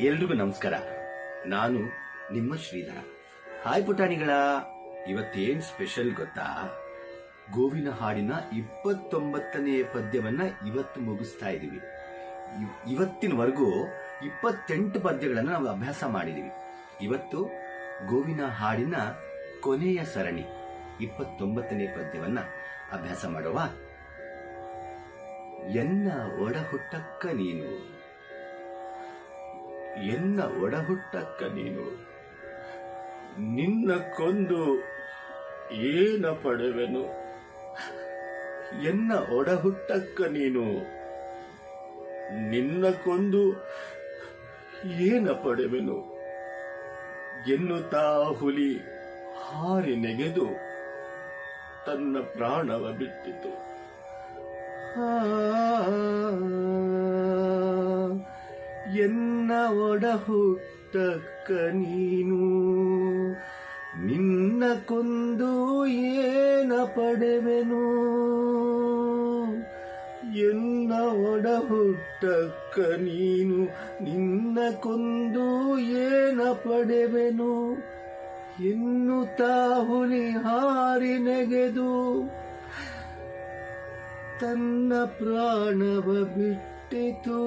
ಎಲ್ರಿಗೂ ನಮಸ್ಕಾರ. ನಾನು ನಿಮ್ಮ ಶ್ರೀಧರ. ಹಾಯ್ ಪುಟಾಣಿಗಳ. ಇವತ್ತೇನ್ ಸ್ಪೆಷಲ್ ಗೊತ್ತಾ? ಗೋವಿನ ಹಾಡಿನ ಇಪ್ಪತ್ತೊಂಬತ್ತನೇ ಪದ್ಯವನ್ನ ಇವತ್ತು ಮುಗಿಸ್ತಾ ಇದೀವಿ. ಇವ್- ಇವತ್ತಿನವರೆಗೂ ಇಪ್ಪತ್ತೆಂಟು ಪದ್ಯಗಳನ್ನು ನಾವು ಅಭ್ಯಾಸ ಮಾಡಿದೀವಿ. ಇವತ್ತು ಗೋವಿನ ಹಾಡಿನ ಕೊನೆಯ ಸರಣಿ, ಇಪ್ಪತ್ತೊಂಬತ್ತನೇ ಪದ್ಯವನ್ನ ಅಭ್ಯಾಸ ಮಾಡುವ? ಎನ್ನ ಒಡಹುಟ್ಟಕ್ಕ ನೀನು? ಎನ್ನ ಒಡಹುಟ್ಟಕ್ಕ ನೀನು? ನಿನ್ನ ಕೊಂದು ಏನ ಪಡೆವೆನು? ಎನ್ನ ಒಡಹುಟ್ಟಕ್ಕ ನೀನು? ನಿನ್ನ ಕೊಂದು ಏನ ಪಡೆವೆನು? ಎನ್ನುತ್ತಾ ಹುಲಿ ಹಾರಿ ನೆಗೆದು ತನ್ನ ಪ್ರಾಣವ ಬಿಟ್ಟಿತು. ಆ, ಎನ್ನ ಒಡಹುಟ್ಟಕ್ಕ ನೀನು ನಿನ್ನ ಕೊಂದು ಏನ ಪಡೆವೆನು? ಎನ್ನ ಒಡಹುಟ್ಟಕ್ಕ ನೀನು ನಿನ್ನ ಕೊಂದು ಏನ ಪಡೆವೆನು? ಇನ್ನು ತಾಹುಲಿ ಹಾರಿ ನೆಗೆದು ತನ್ನ ಪ್ರಾಣವ ಬಿಟ್ಟಿತು.